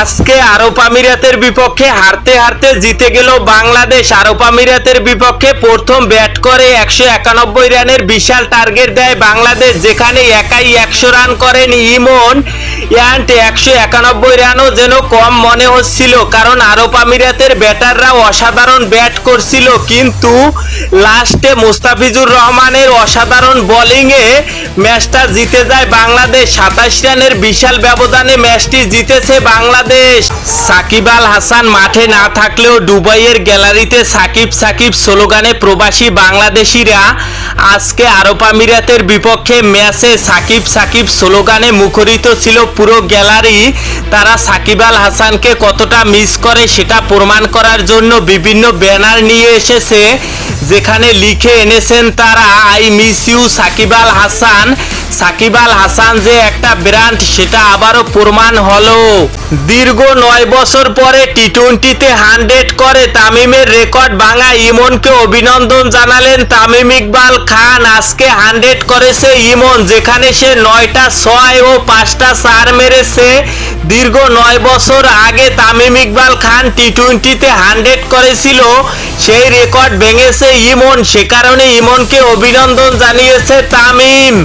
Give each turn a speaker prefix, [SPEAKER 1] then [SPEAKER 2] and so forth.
[SPEAKER 1] আজকে আরব আমিরাতের বিপক্ষে হারতে হারতে জিতে গেল বাংলাদেশ। আরব আমিরাতের বিপক্ষে প্রথম ব্যাট করে একশো একানব্বই রানের বিশাল টার্গেট দেয় বাংলাদেশ, যেখানে একাই একশো রান করেন ইমন। অ্যান্ড একশো একানব্বই রানও যেন কম মনে হচ্ছিল, কারণ আরব আমিরাতের ব্যাটাররা অসাধারণ ব্যাট করছিল, কিন্তু লাস্টে মুস্তাফিজুর রহমানের অসাধারণ বোলিংয়ে ম্যাচটা জিতে যায় বাংলাদেশ। সাতাশ রানের বিশাল ব্যবধানে ম্যাচটি জিতেছে বাংলাদেশ। সাকিব আল হাসান মাঠে না থাকলেও দুবাইয়ের গ্যালারিতে সাকিব সাকিব স্লোগানে প্রবাসী বাংলাদেশিরা আজকে আরব আমিরাতের বিপক্ষে ম্যাচে সাকিব সাকিব স্লোগানে মুখরিত ছিল পুরো গ্যালারি। তারা সাকিব আল হাসানকে কতটা মিস করে সেটা প্রমাণ করার জন্য বিভিন্ন ব্যানার নিয়ে এসেছে। যেখানে লিখে এনেছেন তারা, I miss you Shakib Al Hasan. Shakib Al Hasan যে একটা ব্র্যান্ড, সেটা আবারও প্রমাণ হলো। দীর্ঘ নয় বছর পরে টি টোয়েন্টিতে হান্ড্রেড করে তামিমের রেকর্ড ভাঙা ইমনকে অভিনন্দন জানালেন তামিম ইকবাল খান। আজকে হান্ড্রেড করেছে ইমন, যেখানে সে নয়টা ছয় ও পাঁচটা চার মেরেছে। দীর্ঘ নয় বছর আগে তামিম ইকবাল খান টি টোয়েন্টিতে হান্ড্রেড করেছিল, সেই রেকর্ড ভেঙেছে ইমন। সে কারণে ইমনকে অভিনন্দন জানিয়েছে তামিম।